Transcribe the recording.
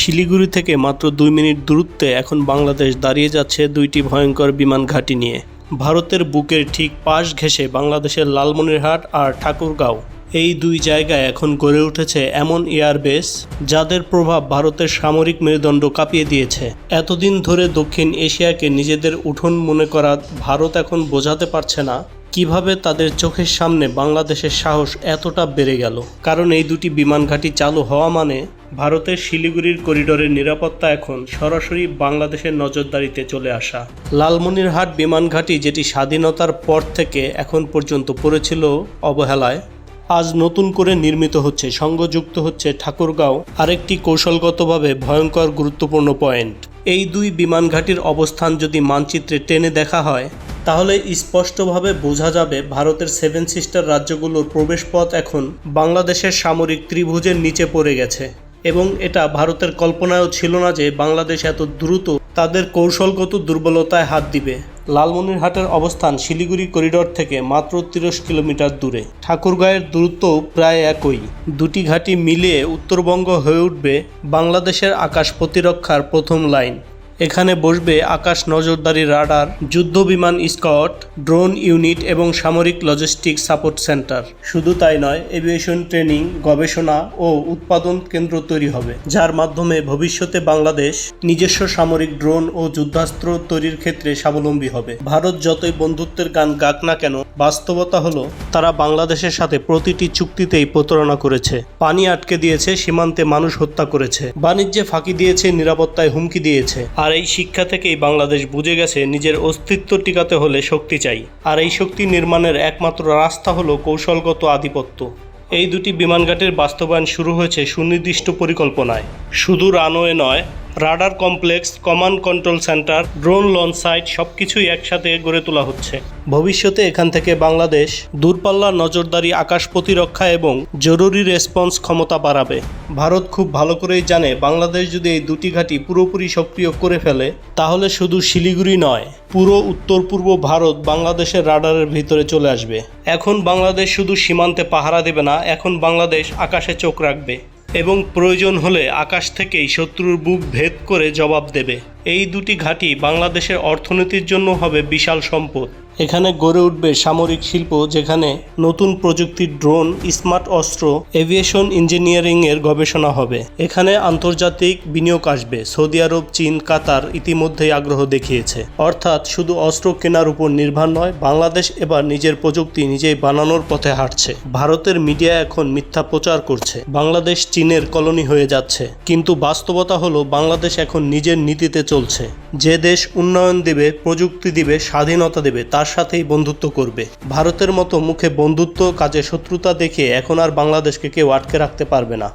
শিলিগুড়ি থেকে মাত্র দুই মিনিট দূরত্বে এখন বাংলাদেশ দাঁড়িয়ে যাচ্ছে দুইটি ভয়ঙ্কর বিমান ঘাঁটি নিয়ে। ভারতের বুকের ঠিক পাশ ঘেঁষে বাংলাদেশের লালমনিরহাট আর ঠাকুরগাঁও। এই দুই জায়গায় এখন গড়ে উঠেছে এমন এয়ারবেস, যাদের প্রভাব ভারতের সামরিক মেরুদণ্ড কাঁপিয়ে দিয়েছে। এতদিন ধরে দক্ষিণ এশিয়াকে নিজেদের উঠোন মনে করা ভারত এখন বোঝাতে পারছে না কীভাবে তাদের চোখের সামনে বাংলাদেশের সাহস এতটা বেড়ে গেল? কারণ এই দুটি বিমান ঘাঁটি চালু হওয়া মানে ভারতের শিলিগুড়ির করিডোরের নিরাপত্তা এখন সরাসরি বাংলাদেশের নজরদারিতে চলে আসা। লালমনিরহাট বিমান ঘাঁটি যেটি স্বাধীনতার পর থেকে এখন পর্যন্ত পড়েছিল অবহেলায়, আজ নতুন করে নির্মিত হচ্ছে সংযোগযুক্ত হচ্ছে ঠাকুরগাঁও, আরেকটি কৌশলগতভাবে ভয়ঙ্কর গুরুত্বপূর্ণ পয়েন্ট। এই দুই বিমান ঘাঁটির অবস্থান যদি মানচিত্রে টেনে দেখা হয় তাহলে স্পষ্টভাবে বোঝা যাবে ভারতের সেভেন সিস্টার রাজ্যগুলোর প্রবেশপথ এখন বাংলাদেশের সামরিক ত্রিভুজের নিচে পড়ে গেছে। এবং এটা ভারতের কল্পনায়ও ছিল না যে বাংলাদেশ এত দ্রুত তাদের কৌশলগত দুর্বলতায় হাত দিবে। লালমনিরহাটের অবস্থান শিলিগুড়ি করিডোর থেকে মাত্র তিরিশ কিলোমিটার দূরে। ঠাকুরগাঁয়ের দূরত্বও প্রায় একই। দুটি ঘাঁটি মিলিয়ে উত্তরবঙ্গ হয়ে উঠবে বাংলাদেশের আকাশ প্রতিরক্ষার প্রথম লাইন। এখানে বসবে আকাশ নজরদারি রাডার, যুদ্ধ বিমান স্কট, ড্রোন ইউনিট এবং সামরিক লজিস্টিক সাপোর্ট সেন্টার। শুধু তাই নয়, এভিয়েশন ট্রেনিং, গবেষণা ও উৎপাদন কেন্দ্র তৈরি হবে, যার মাধ্যমে ভবিষ্যতে বাংলাদেশ নিজস্ব সামরিক ড্রোন ও যুদ্ধাস্ত্র তৈরির ক্ষেত্রে স্বাবলম্বী হবে। ভারত যতই বন্ধুত্বের গান গাক না কেন, বাস্তবতা হলো, তারা বাংলাদেশের সাথে প্রতিটি চুক্তিতেই প্রতারণা করেছে। পানি আটকে দিয়েছে, সীমান্তে মানুষ হত্যা করেছে। বাণিজ্যে ফাঁকি দিয়েছে, নিরাপত্তায় হুমকি দিয়েছে। আর এই শিক্ষা থেকেই বাংলাদেশ বুঝে গেছে নিজের অস্তিত্ব টিকাতে হলে শক্তি চাই। আর এই শক্তি নির্মাণের একমাত্র রাস্তা হলো কৌশলগত আধিপত্য। এই দুটি বিমানঘাটের বাস্তবায়ন শুরু হয়েছে সুনির্দিষ্ট পরিকল্পনায়। শুধু রানওয়ে নয় radar complex, command control centre, drone launch site সব কিছুই একসাথে গড়ে তোলা হচ্ছে। ভবিষ্যতে এখান থেকে বাংলাদেশ দূরপাল্লার নজরদারি আকাশ প্রতিরক্ষা এবং জরুরি রেসপন্স ক্ষমতা বাড়াবে। ভারত খুব ভালো করেই জানে বাংলাদেশ যদি এই দুটি ঘাঁটি পুরোপুরি সক্রিয় করে ফেলে, তাহলে শুধু শিলিগুড়ি নয়, পুরো উত্তর পূর্ব ভারত বাংলাদেশের রাডারের ভিতরে চলে আসবে। এখন বাংলাদেশ শুধু সীমান্তে পাহারা দেবে না, এখন বাংলাদেশ আকাশে চোখ রাখবে। এবং প্রয়োজন হলে আকাশ থেকেই শত্রুর বুক ভেদ করে জবাব দেবে। এই দুটি ঘাঁটি বাংলাদেশের অর্থনীতির জন্য হবে বিশাল সম্পদ। এখানে গড়ে উঠবে সামরিক শিল্প, যেখানে নতুন প্রযুক্তির ড্রোন, স্মার্ট অস্ত্র, এভিয়েশন ইঞ্জিনিয়ারিং এর গবেষণা হবে। এখানে আন্তর্জাতিক বিনিয়োগ আসবে। সৌদি আরব, চীন, কাতার ইতিমধ্যেই আগ্রহ দেখিয়েছে। অর্থাৎ শুধু অস্ত্র কেনার উপর নির্ভর নয়, বাংলাদেশ এবার নিজের প্রযুক্তি নিজেই বানানোর পথে হাঁটছে। ভারতের মিডিয়া এখন মিথ্যা প্রচার করছে। বাংলাদেশ চীনের কলোনি হয়ে যাচ্ছে। কিন্তু বাস্তবতা হলো, বাংলাদেশ এখন নিজের নীতিতে চলছে। যে দেশ উন্নয়ন দেবে, প্রযুক্তি দিবে, স্বাধীনতা দেবে, তার সাথেই বন্ধুত্ব করবে। ভারতের মতো মুখে বন্ধুত্ব, কাজে শত্রুতা দেখে এখন আর বাংলাদেশকে কেউ আটকে রাখতে পারবে না।